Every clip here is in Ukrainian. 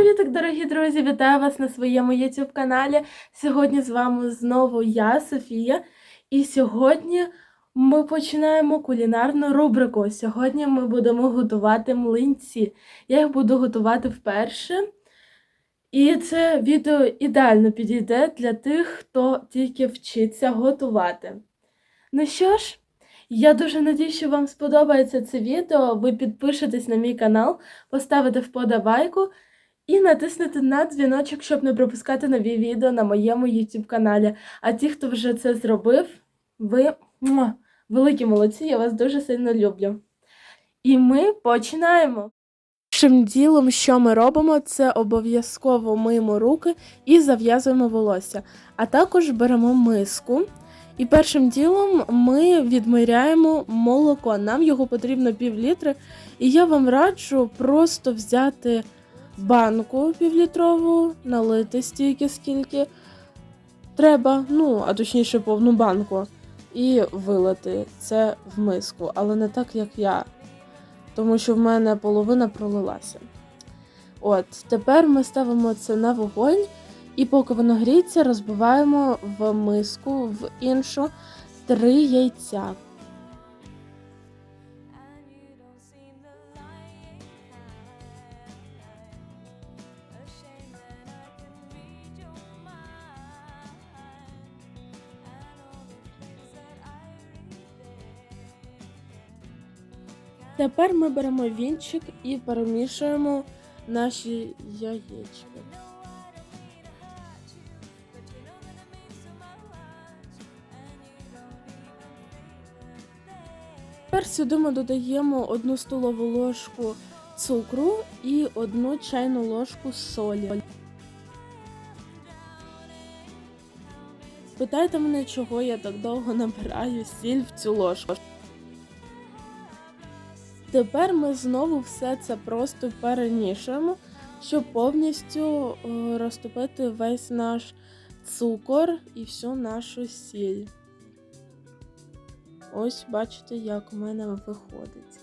привітик, дорогі друзі! Вітаю вас на своєму YouTube каналі. Сьогодні з вами знову я, Софія. І сьогодні ми починаємо кулінарну рубрику. Сьогодні ми будемо готувати млинці. Я їх буду готувати вперше. І це відео ідеально підійде для тих, хто тільки вчиться готувати. Ну що ж, я дуже надію, що вам сподобається це відео. Ви підпишетесь на мій канал, поставите вподобайку і натиснете на дзвіночок, щоб не пропускати нові відео на моєму YouTube каналі. А ті, хто вже це зробив, ви муа, великі молодці, я вас дуже сильно люблю. І ми починаємо. Першим ділом, що ми робимо, це обов'язково миємо руки і зав'язуємо волосся. А також беремо миску. І першим ділом ми відміряємо молоко. Нам його потрібно пів літри. І я вам раджу просто взяти банку півлітрову, налити стільки, скільки треба, ну, а точніше повну банку, і вилити це в миску, але не так, як я, тому що в мене половина пролилася. От, тепер ми ставимо це на вогонь, і поки воно гріється, розбиваємо в миску в іншу три яйця. Тепер ми беремо вінчик і перемішуємо наші яєчки. Тепер сюди ми додаємо одну столову ложку цукру і одну чайну ложку солі. Питайте мене, чого я так довго набираю сіль в цю ложку. Тепер ми знову все це просто перемішуємо, щоб повністю е, розтопити весь наш цукор і всю нашу сіль. Ось бачите, як у мене виходить.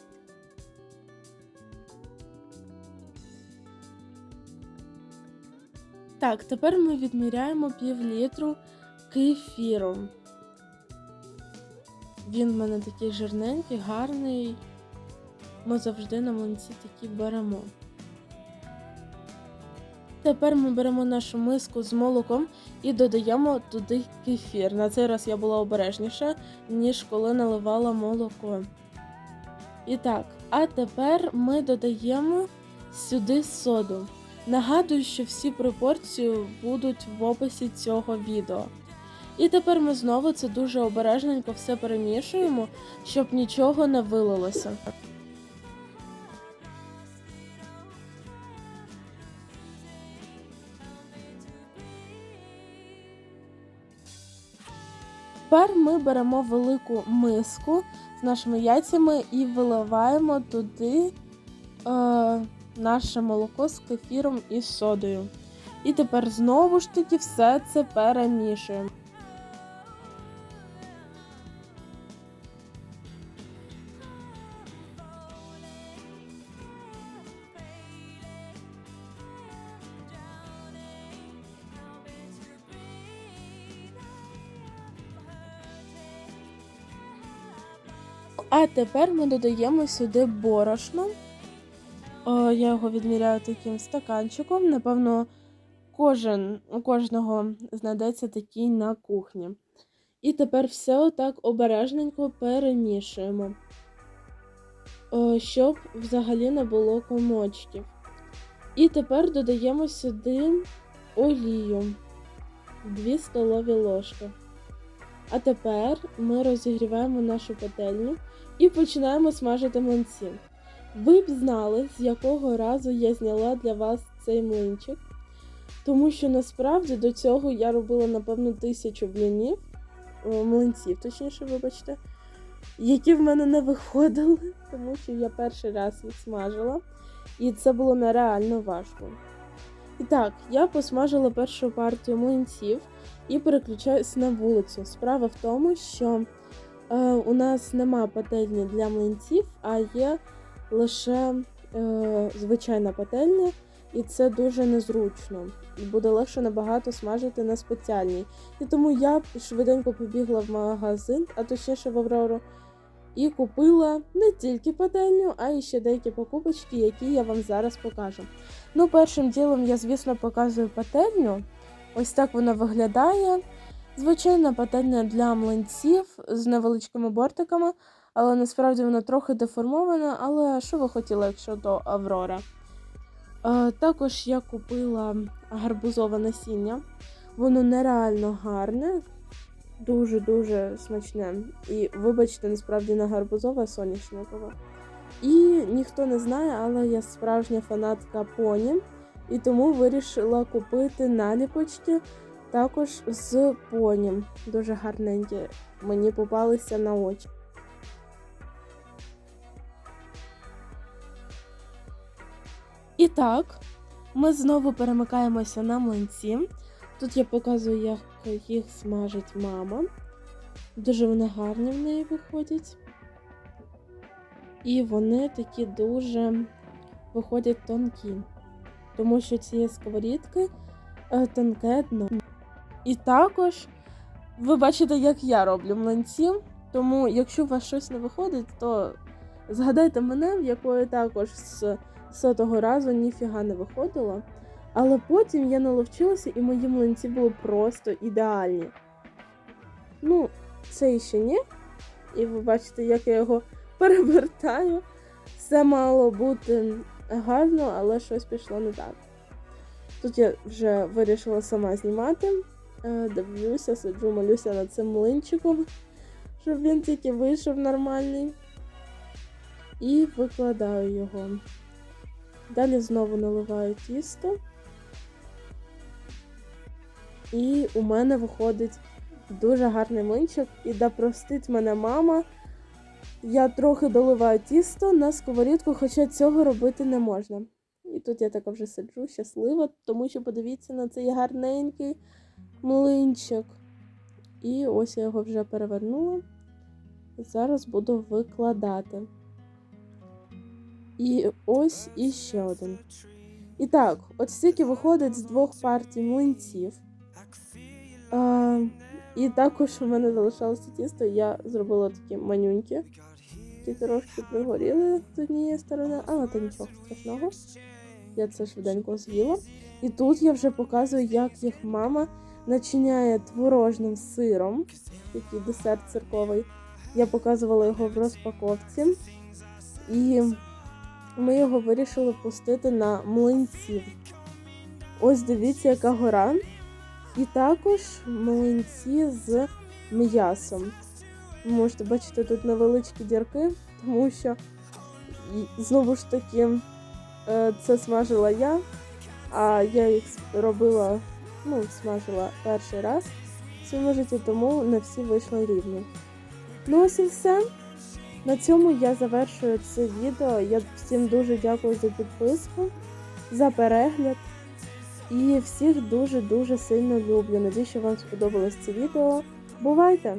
Так, тепер ми відміряємо пів літру кефіру. Він в мене такий жирненький, гарний. Ми завжди на млинці такі беремо. Тепер ми беремо нашу миску з молоком і додаємо туди кефір. На цей раз я була обережніша, ніж коли наливала молоко. І так, а тепер ми додаємо сюди соду. Нагадую, що всі пропорції будуть в описі цього відео. І тепер ми знову це дуже обережненько все перемішуємо, щоб нічого не вилилося. Тепер ми беремо велику миску з нашими яйцями і виливаємо туди е, наше молоко з кефіром і содою. І тепер знову ж таки все це перемішуємо. А тепер ми додаємо сюди борошно. О, я його відміряю таким стаканчиком. Напевно, кожен, у кожного знайдеться такий на кухні. І тепер все отак обережненько перемішуємо, О, щоб взагалі не було комочків. І тепер додаємо сюди олію 2 столові ложки. А тепер ми розігріваємо нашу пательню і починаємо смажити млинці. Ви б знали, з якого разу я зняла для вас цей млинчик, тому що насправді до цього я робила, напевно, тисячу блінів, млинців, точніше, вибачте, які в мене не виходили, тому що я перший раз їх смажила, і це було нереально важко. І так, я посмажила першу партію млинців і переключаюсь на вулицю. Справа в тому, що е, у нас нема пательні для млинців, а є лише е, звичайна пательня, і це дуже незручно. Буде легше набагато смажити на спеціальній. І тому я швиденько побігла в магазин, а точніше в Аврору, і купила не тільки пательню, а й ще деякі покупочки, які я вам зараз покажу. Ну, першим ділом я, звісно, показую пательню. Ось так вона виглядає. Звичайна пательня для млинців з невеличкими бортиками, але насправді вона трохи деформована. Але що ви хотіли, якщо то Аврора? Е, також я купила гарбузове насіння. Воно нереально гарне, дуже-дуже смачне. І вибачте, насправді не гарбузове, а соняшникове. І ніхто не знає, але я справжня фанатка поні, і тому вирішила купити наліпочки також з поні. Дуже гарненькі. Мені попалися на очі. І так, ми знову перемикаємося на млинці. Тут я показую, як їх смажить мама. Дуже вони гарні в неї виходять. І вони такі дуже виходять тонкі, тому що цієї сковорідки е, тонке дно. І також ви бачите, як я роблю млинці. Тому, якщо у вас щось не виходить, то згадайте мене, в якої також з сотого разу ніфіга не виходило. Але потім я наловчилася, і мої млинці були просто ідеальні. Ну, це ще ні. І ви бачите, як я його перевертаю. Все мало бути гарно, але щось пішло не так. Тут я вже вирішила сама знімати. Е, Дивлюся, сиджу, молюся над цим млинчиком, щоб він тільки вийшов нормальний. І викладаю його. Далі знову наливаю тісто. І у мене виходить дуже гарний млинчик. І да простить мене мама. Я трохи доливаю тісто на сковорідку, хоча цього робити не можна. І тут я така вже сиджу щаслива, тому що подивіться на цей гарненький млинчик. І ось я його вже перевернула. Зараз буду викладати. І ось іще один. І так, от стільки виходить з двох партій млинців. І також у мене залишалося тісто, я зробила такі манюнькі. Ті трошки пригоріли з однієї сторони, але це нічого страшного. Я це швиденько з'їла. І тут я вже показую, як їх мама начиняє творожним сиром, такий десерт цирковий. Я показувала його в розпаковці. І ми його вирішили пустити на млинців. Ось дивіться, яка гора. І також млинці з м'ясом. Ви можете бачити тут невеличкі дірки, тому що знову ж таки е, це смажила я, а я їх робила, ну, смажила перший раз в своєму житті, тому не всі вийшли рівні. Ну ось і все. На цьому я завершую це відео. Я всім дуже дякую за підписку, за перегляд. І всіх дуже-дуже сильно люблю. Надію, що вам сподобалось це відео. Бувайте!